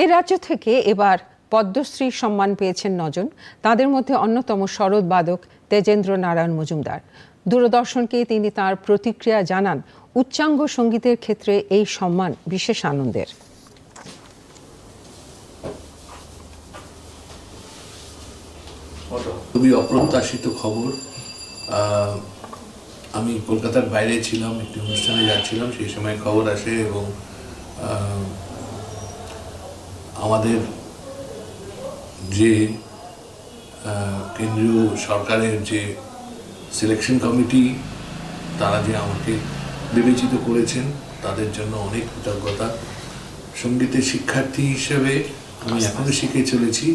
এই রাজ্য থেকে এবার পদ্মশ্রী সম্মান পেয়েছেন নজন। তাদের মধ্যে অন্যতম শরৎ বাদক তেজেন্দ্র নারায়ণ মজুমদার। দূরদর্শনকে তিনি তার প্রতিক্রিয়া জানান। উচ্চাঙ্গ সঙ্গীতের ক্ষেত্রে এই সম্মান বিশেষ আনন্দের। খুবই অপ্রত্যাশিত খবর। আমি কলকাতার বাইরে ছিলাম, একটি অনুষ্ঠানে যাচ্ছিলাম, সেই সময় খবর আসে এবং আমাদের যে কেন্দ্রীয় সরকারের যে সিলেকশন কমিটি তারা যে আমাকে বিবেচিত করেছেন তাদের জন্য অনেক কৃতজ্ঞতা। সঙ্গীতের শিক্ষার্থী হিসেবে আমি এখনও শিখে চলেছি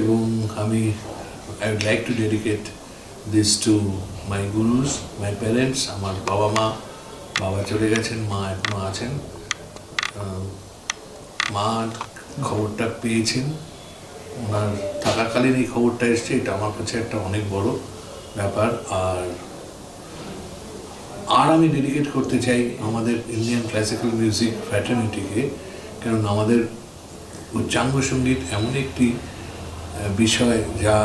এবং আমি I would like to dedicate this to my gurus my parents আমার বাবা মা বাবা চলে গেছেন মা এখনও আছেন। মা খবরটা পেয়েছেন। ওনার থাকাকালীন এই খবরটা এসছে, এটা আমার কাছে একটা অনেক বড় ব্যাপার। আর আর আমি ডেডিকেট করতে চাই আমাদের ইন্ডিয়ান ক্লাসিক্যাল মিউজিক ফ্যাটার্নিটিকে কারণ আমাদের উচ্চাঙ্গ সংগীত এমন একটি বিষয় যা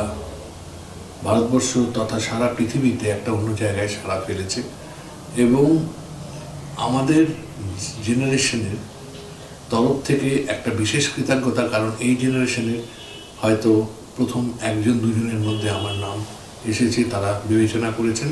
ভারতবর্ষ তথা সারা পৃথিবীতে একটা অন্য জায়গায় সাড়া ফেলেছে। এবং আমাদের জেনারেশনের তরফ থেকে একটা বিশেষ কৃতজ্ঞতা কারণ এই জেনারেশনের হয়তো প্রথম একজন, দুজনের মধ্যে আমার নাম এসেছে, তারা বিবেচনা করেছেন।